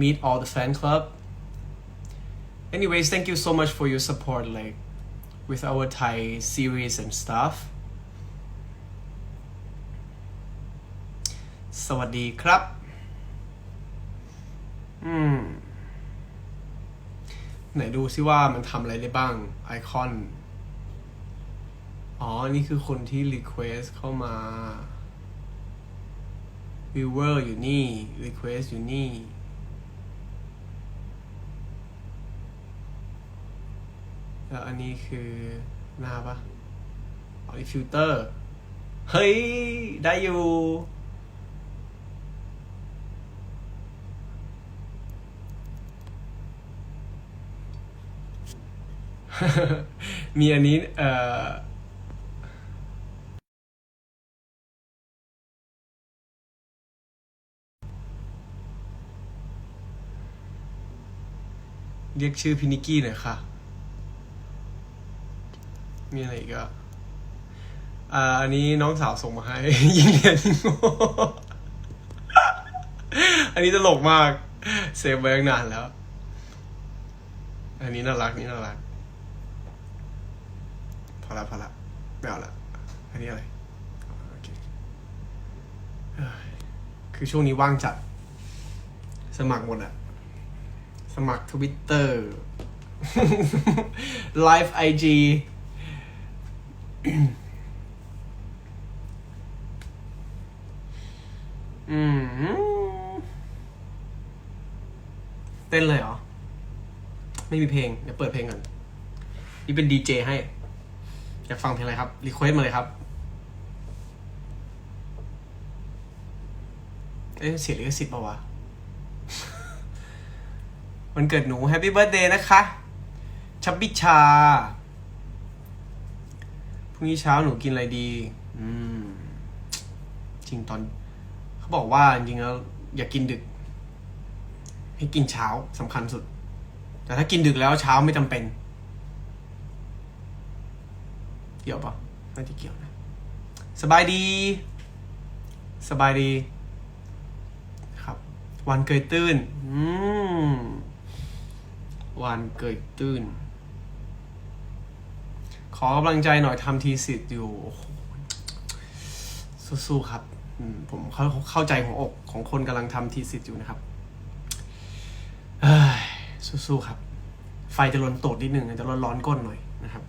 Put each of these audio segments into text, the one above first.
meet all the fan club anyways thank you so much for your support like with our Thai series and stuff สวัสดีครับ อืม ไหนดูซิว่ามันทำอะไรได้บ้าง ไอคอน อ๋อ นี่คือคนที่ request เข้ามา viewer อยู่นี่ request อยู่นี่ แล้วอันนี้คือหน้าปะอ๋อนี่ฟิลเตอร์ เฮ้ย ได้อยู่ มีอันนี้ เอ่อเรียกชื่อพินิกกี้หน่อยค่ะ มีอะไรอีกอะอ่า อันนี้น้องสาวส่งมาให้ ยิงเรียนยิงโง่อันนี้ตลกมาก เซฟไว้ตั้งนานแล้ว อันนี้น่ารักนี่น่ารัก พอละพอละไม่เอาละ อันนี้อะไรโอเคคือช่วงนี้ว่างจัด สมัครหมดอะสมัครทวิตเตอร์ไลฟ์ไอจี อืม เต้นเลยเหรอ ไม่มีเพลง เดี๋ยวเปิดเพลงก่อน นี่เป็นดีเจให้ อยากฟังเพลงอะไรครับ รีเควสมาเลยครับ เอ๊ะเสียลิขสิทธิ์ปะวะ วันเกิดหนูแฮปปี้เบิร์ดเดย์นะคะ ชับบิชา พรุ่งนี้เช้าหนูกินอะไรดี อืม จริงตอน เขาบอกว่าจริงๆแล้ว อย่ากินดึก ให้กินเช้าสำคัญสุด แต่ถ้ากินดึกแล้วเช้าไม่จำเป็น เกี่ยวปะน่าจะเกี่ยวนะ สบายดี สบายดี ครับ วันเกยตื้น อืมวันเกยตื้น ขอกำลังใจหน่อยทำทีสิทธิ์อยู่สู้ๆครับผมเข้าเข้าใจหัวอกของคนกำลังทำทีสิทธิ์อยู่นะครับสู้ๆครับ ไฟจะลนโตดนิดนึงจะร้อนร้อนก้นหน่อยนะครับ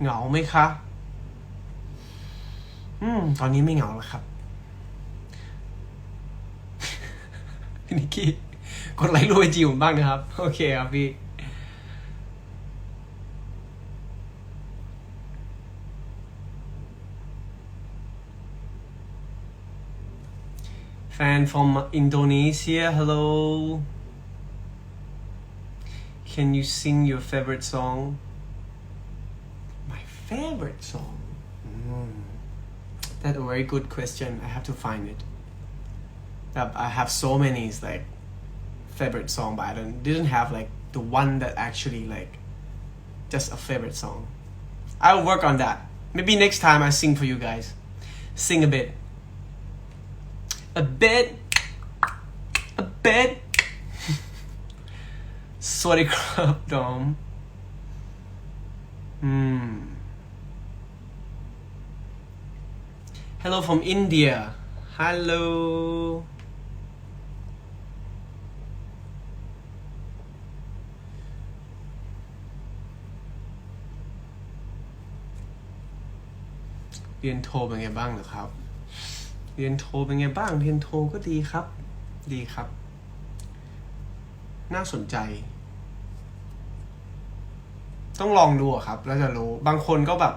เหงาไหมคะ อืม ตอนนี้ไม่เหงาแล้วครับ พี่นิกกี้กดไลค์รูปไอจีผมบ้างนะครับ โอเคครับพี่แฟน from Indonesia hello can you sing your favorite song favorite song mm. that's a very good question I have to find it that I have so many like favorite song but I don't, didn't have like the one that actually like just a favorite song I'll work on that maybe next time I sing for you guys sing a bit a bit a bit สวัสดีครับดอม อืม Hello from India Hello เรียนโทเป็นไงบ้างเหรอครับ เรียนโทเป็นไงบ้าง เรียนโทก็ดีครับ ดีครับ น่าสนใจ ต้องลองดูครับ แล้วจะรู้ บางคนก็แบบ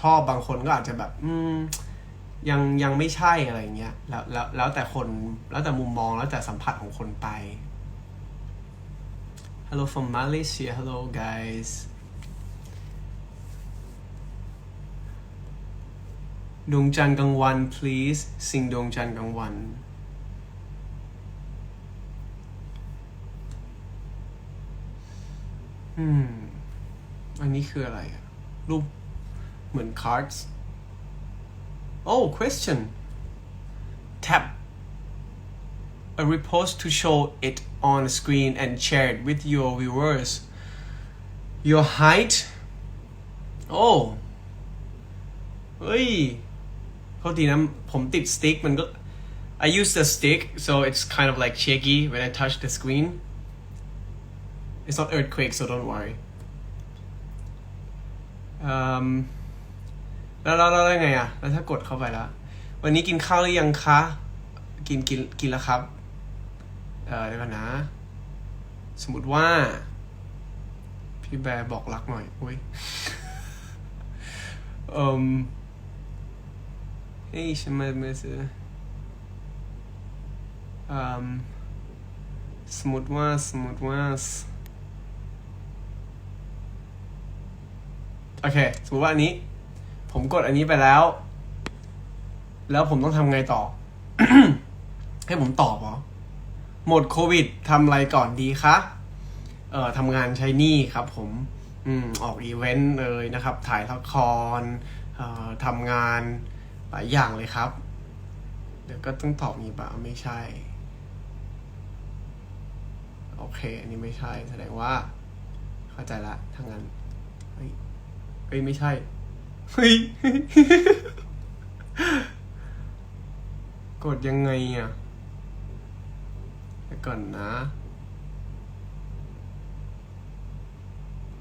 ชอบ บางคนก็อาจจะแบบ อืม ยังยังไม่ใช่อะไรเงี้ยแล้วแล้วแล้วแต่คนแล้วแต่มุมมองแล้วแต่สัมผัสของคนไป Hello from Malaysia Hello guys ดวงจันทร์กลางวัน please สิงดวงจันทร์กลางวัน อืม อันนี้คืออะไรรูปเหมือน cards oh question tap a repost to show it on screen and share it with your viewers your height oh เฮ้ยโทษทีนะผมติดสติ๊กมันก็ I use the stick so it's kind of like shaky when I touch the screen it's not earthquake so don't worry um แล้วแล้วแล้วไงอะแล้วถ้ากดเข้าไปแล้ว วันนี้กินข้าวหรือยังคะ กินกินกินแล้วครับ เออเดี๋ยวก่อนนะ สมมติว่า พี่แบร์บอกรักหน่อยอุ้ยเอ่มเฮ้ยฉันมาเมื่อซื้ออืมสมมติว่าสมมติว่าโอเค สมมติว่าอันนี้ ผมกดอันนี้ไปแล้ว แล้วผมต้องทำไงต่อ ให้ผมตอบเหรอ หมดโควิดทำอะไรก่อนดีคะ เอ่อทำงานใช้นี้ครับผม อืม ออกอีเวนต์เลยนะครับ ถ่ายละคร เอ่อทำงานหลายอย่างเลยครับ เดี๋ยวก็ต้องตอบมีปะไม่ใช่ โอเค อันนี้ไม่ใช่ แสดงว่า เข้าใจละทางนั้นเฮ้ยเฮ้ยไม่ใช่ เฮ้ยกดยังไงอะเดี๋ยวก่อนนะ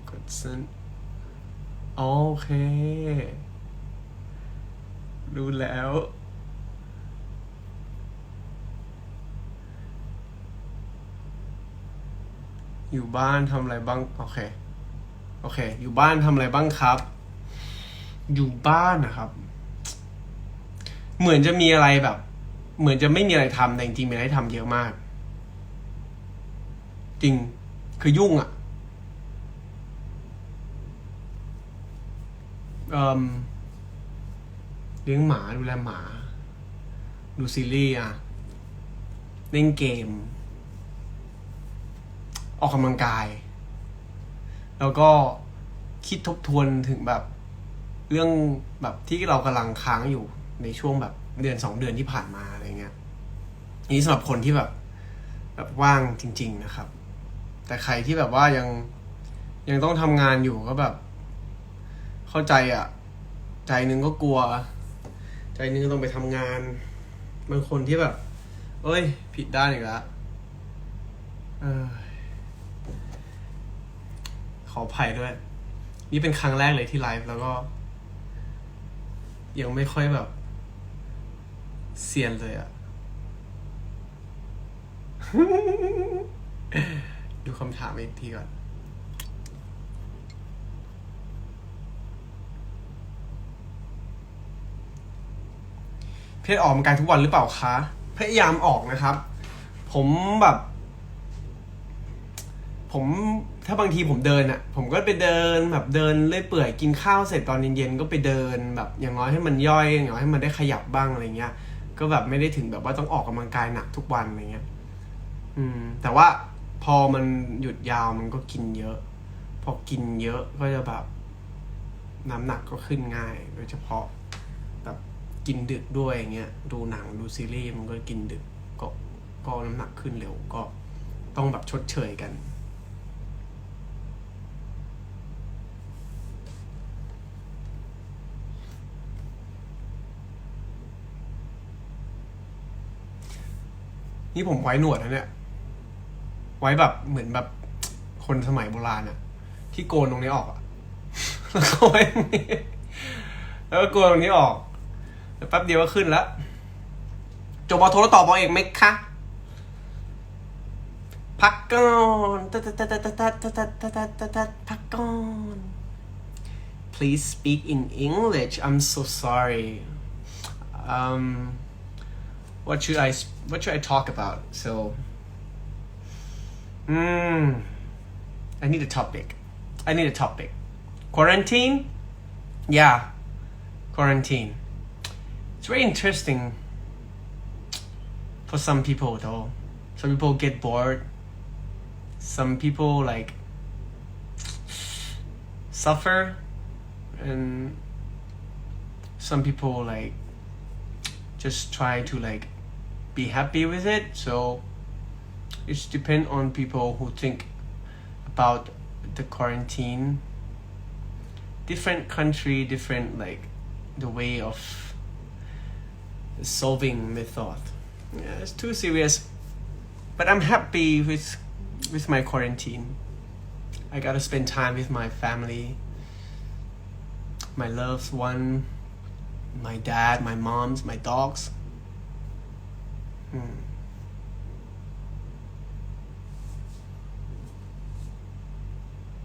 กดเส้นโอเค รู้แล้วอยู่บ้านทำอะไรบ้าง โอเค โอเค อยู่บ้านทำอะไรบ้างครับ อยู่บ้านนะครับ เหมือนจะมีอะไรแบบ เหมือนจะไม่มีอะไรทำแต่จริงๆมีอะไรทำเยอะมาก จริงคือยุ่งอะ่ะเอ่มเลี้ยงหมาดูแลหมา ดูซีรีส์อะเล่นเกม ออกกำลังกาย แล้วก็คิดทบทวนถึงแบบ เรื่องแบบที่เรากำลังค้างอยู่ในช่วงแบบเดือนสองเดือนที่ผ่านมาอะไรเงี้ยนี้สำหรับคนที่แบบ แบบว่างจริง ๆนะครับ แต่ใครที่แบบว่ายังยังต้องทำงานอยู่ก็แบบ เข้าใจอะ่ะ ใจนึงก็กลัว ใจนึงก็ต้องไปทำงานบางคนที่แบบ เอ้ย ผิดด้านอีกแล้วขออภัยด้วย นี่เป็นครั้งแรกเลยที่ไลฟ์แล้วก็ ยังไม่ค่อยแบบเซียนเลยอะดูคำถามอีกทีก่อน เพศออกกำลังกายทุกวันหรือเปล่าคะ พยายามออกนะครับ ผมแบบ ผม ถ้าบางทีผมเดินอะ่ะ ผมก็ไปเดินแบบเดินเลื่อยเปื่อยกินข้าวเสร็จตอนเย็นๆก็ไปเดินแบบอย่างน้อยให้มันย่อยอย่างน้อยให้มันได้ขยับบ้างอะไรเงี้ย ก็แบบไม่ได้ถึงแบบว่าต้องออกกำลังกายหนักทุกวันอะไรเงี้ย อืม แต่ว่าพอมันหยุดยาวมันก็กินเยอะ พอกินเยอะก็จะแบบน้ำหนักก็ขึ้นง่าย โดยเฉพาะแบบกินดึกด้วยอย่างเงี้ย ดูหนังดูซีรีส์มันก็กินดึกก็ก็น้ำหนักขึ้นเร็วก็ต้องแบบชดเชยกัน นี่ผมไว้หนวดนะเนี่ย ไว้แบบเหมือนแบบคนสมัยโบราณอะที่โกนตรงนี้ออกอะแล้วก็ไว้แล้วก็โกนตรงนี้ออกแล้วแป๊บเดียวก็ขึ้นแล้วจบอโทรแล้วตอบอเอกไหมคะพักก่อนตัดตัดตัดตัดตัดตัดตัดตัดตัดตัดพักก่อน Please speak in English I'm so sorry um what should I what should I talk about? So mm, I need a topic. I need a topic. Quarantine? Yeah quarantine. It's very interesting for some people though. Some people get bored. Some people like suffer. And some people like just try to like be happy with it. So it's depend on people who think about the quarantine. Different country different like the way of solving method yeah it's too serious. But i'm happy with with my quarantine. I gotta spend time with my family my loved one my dad my moms my dogs.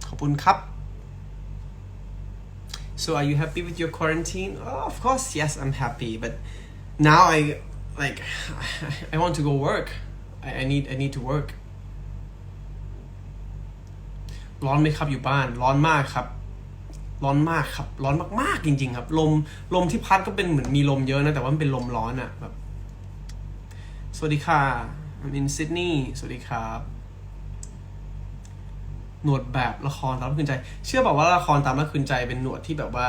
ขอบคุณครับ so are you happy with your quarantine oh, of course yes i'm happy but now i like i want to go work i, I need i need to work ร้อนไหมครับอยู่บ้าน ร้อนมากครับ ร้อนมากครับ ร้อนมากๆจริง ๆ ครับ ลมลมที่พัดก็เป็นเหมือนมีลมเยอะนะแต่ว่ามันเป็นลมร้อนอะแบบ สวัสดีค่ะ I'm in Sydney สวัสดีครับ หนวดแบบละครตามรักคืนใจ เชื่อบอกว่าละครตามรักคืนใจเป็นหนวดที่แบบว่า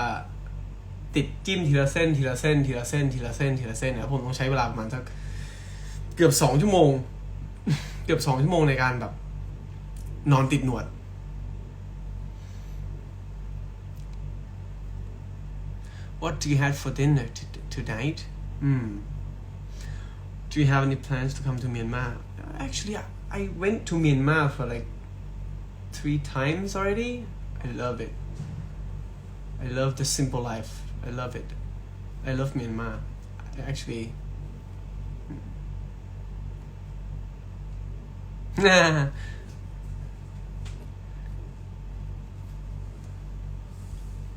ติดจิ้มทีละเส้น ทีละเส้น ทีละเส้น ทีละเส้น ทีละเส้นนี่ยผมต้องใช้เวลาประมาณสักเกือบสองชั่วโมง เกือบสองชั่วโมงในการแบบ นอนติดหนวด What do you have for dinner t- tonight? Mm. Do you have any plans to come to Myanmar? Actually, I, went to Myanmar for like three times already. I love it. I love the simple life. I love it. I love Myanmar. I actually. Nah.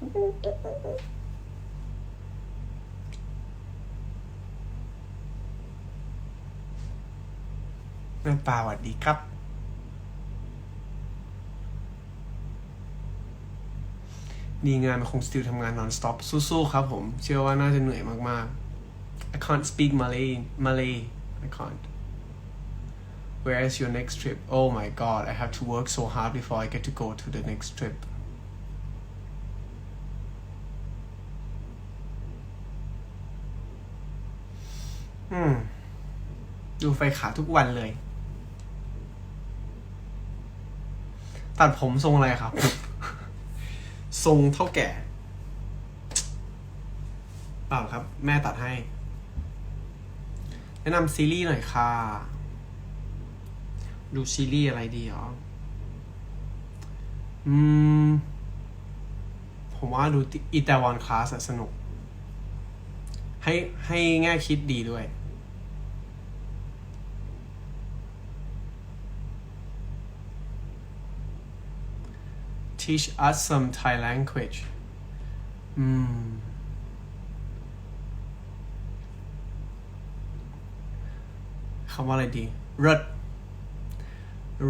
แม่ปลาสวัสดีครับ ดีงานมันคงสติลทำงาน non stop สู้ๆครับผม เชื่อว่าน่าจะเหนื่อยมากๆ I can't speak Malay Malay I can't Where is your next trip Oh my god I have to work so hard before I get to go to the next trip อืมดูไฟขาทุกวันเลย ตัดผมทรงอะไรครับ ทรงเท่าแก่เปล่าครับ แม่ตัดให้ แนะนำซีรีส์หน่อยค่ะ ดูซีรีส์อะไรดีอ๋ออืม ผมว่าดูอีตาวันคลาสสนุก ให้ให้แง่คิดดีด้วย teach us some Thai language อืมคำว่าอะไรดีรัด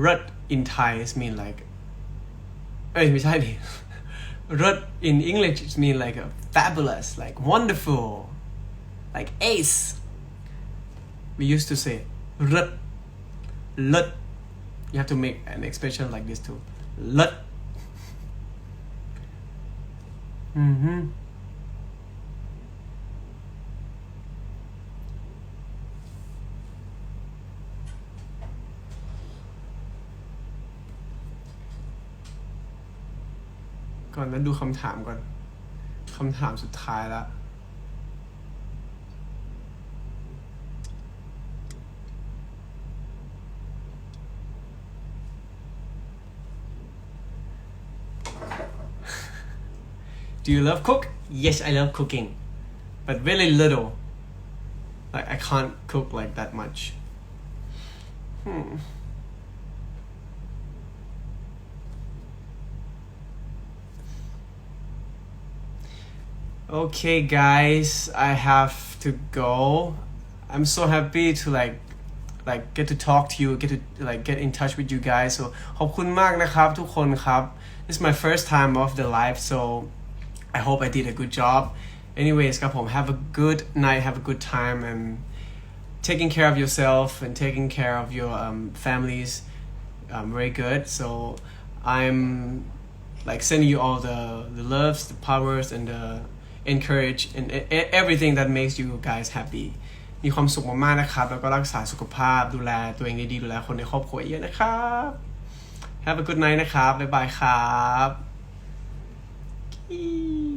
รัด in Thai is mean like เอ้ยไม่ใช่ดิรัด in English it mean like a fabulous like wonderful like ace we used to say รัดรัด you have to make an expression like this too รัด อือฮึก่อนนั้นดูคำถามก่อนคำถามสุดท้ายแล้ว Do you love cook? Yes, I love cooking, but very little. Like I can't cook like that much. Hmm. Okay, guys, I have to go. I'm so happy to like like get to talk to you, get to like get in touch with you guys. So ขอบคุณมากนะครับทุกคนครับ This is my first time of the live, so I hope I did a good job. Anyways ครับผม have a good night, have a good time, and taking care of yourself and taking care of your um, families um, very good. So I'm like sending you all the the loves the powers and the encourage and e- e- everything that makes you guys happy มีความสุขมากๆนะครับ แล้วก็รักษาสุขภาพดูแลตัวเองดีๆดูแลคนในครอบครัวเยอะนะครับ Have a good night นะครับ บ๊ายบายครับ Ih.